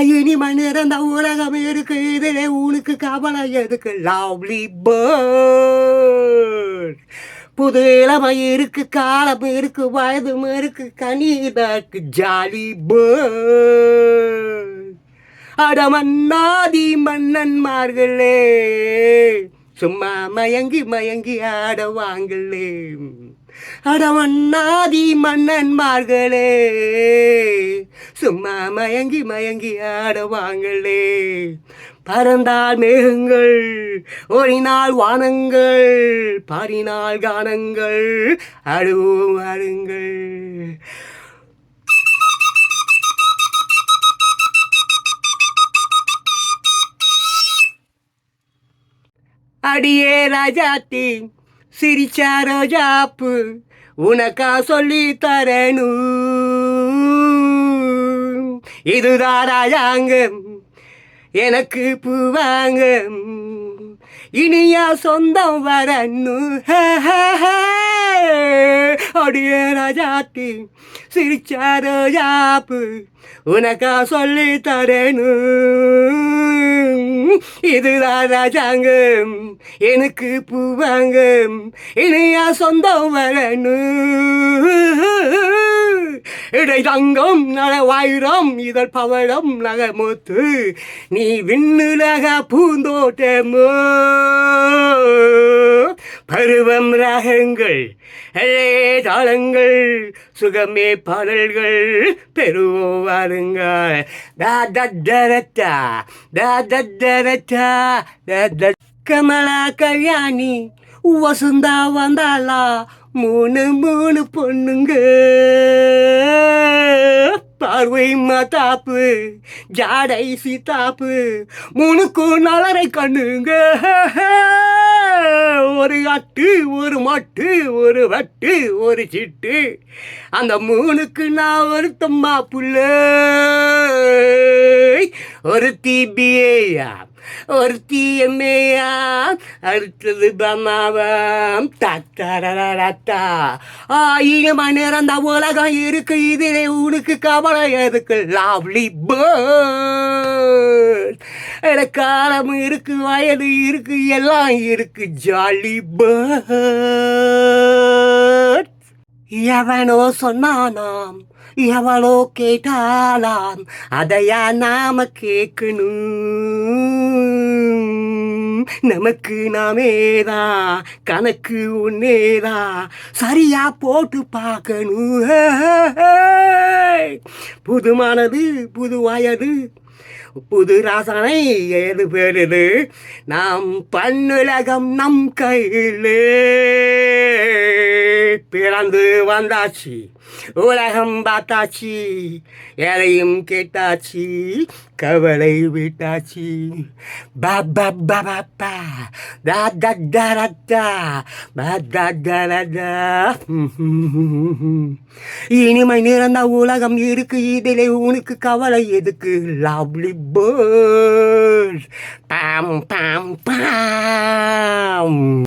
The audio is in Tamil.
இனி மணி உலகம் இருக்கு. இதிலே உனக்கு கவலை எதுக்கு? லவ்லி பேர்ட் புது இளமை இருக்கு காலம் இருக்கு வயதும் இருக்கு கனிதாக்கு ஜாலி பேர்ட் அடமன்னாதி மன்னன்மார்களே சும்மா மயங்கி மயங்கி ஆட ஆடவாங்களே அடமன்னாதி மன்னன்மார்களே சும்மா மயங்கி மயங்கி ஆடவாங்களே பறந்தால் மேகங்கள் ஓடினால் வானங்கள் பாடினால் கானங்கள் அழுவோம் அழுங்கள் அடியே ராஜாத்தி சிரிச்சா ரோஜாப்பு உனக்கா சொல்லி தரணும். இதுதான் எனக்கு பூவாங்க இனியா சொந்தம் வரன்னு. அடிய ராஜாத்தி சிரிச்சாரோ யாப்பு. உனக்கா சொல்லி தரேனு. இதுதான் ராஜாங்கம். எனக்கு பூவாங்கம். இனியா சொந்தம் வரணும் இடை தங்கம் நல வாயிரம் இதழ் பவழம் நகமுத்து நீ விண்ணுலக பூந்தோட்டமோ? பருவம் ராகங்கள் தாளங்கள் சுகமே பாடல்கள் பெருவோ வாருங்கள். தா தரத்தா கமலா கல்யாணி வசுந்தா வந்தாளா? மூணு மூணு பொண்ணுங்க. பார்வை மாத்தாப்பு ஜாடை சீத்தாப்பு மூணுக்கும் நலரை கண்ணுங்க. ஒரு அட்டு ஒரு மட்டு ஒரு வட்டு ஒரு சிட்டு. அந்த மூணுக்கு நான் ஒருத்தம்மா புள்ள. ஒரு தீபியா. ஒரு தீயம்மையா அடுத்தது பம்மாவாம் தத்தரத்தா ஆயிரம் மணி நேரம் அந்த உலகம் இருக்கு. இதிலே உனக்கு கவலை எதுக்கு? லவ்லி பேர்ட் காலம் இருக்கு வயது இருக்கு எல்லாம் இருக்கு. ஜாலி பேர்ட் எவனோ சொன்னானாம்? எவளோ கேட்டாலாம்? அதையா நாம கேட்கணும் நமக்கு நாமேதா கணக்கு ஒன்னேதான் சரியா போட்டு பார்க்கணும். புதுமானது புது வயது. புது ராசனை ஏது பெறுது நாம் பண்ணுலகம் நம் கையிலே. பிறந்து வந்தாச்சு. உலகம் பார்த்தாச்சு. எதையும் கேட்டாச்சு. கவலை விட்டாச்சு. பாபா பாபா தா தா தா தா தா. இனிமை நிறந்த உலகம் இருக்கு. இதிலே உனக்கு கவலை எதுக்கு? லவ்லி பேர்ட் பாம் பாம் பாம்.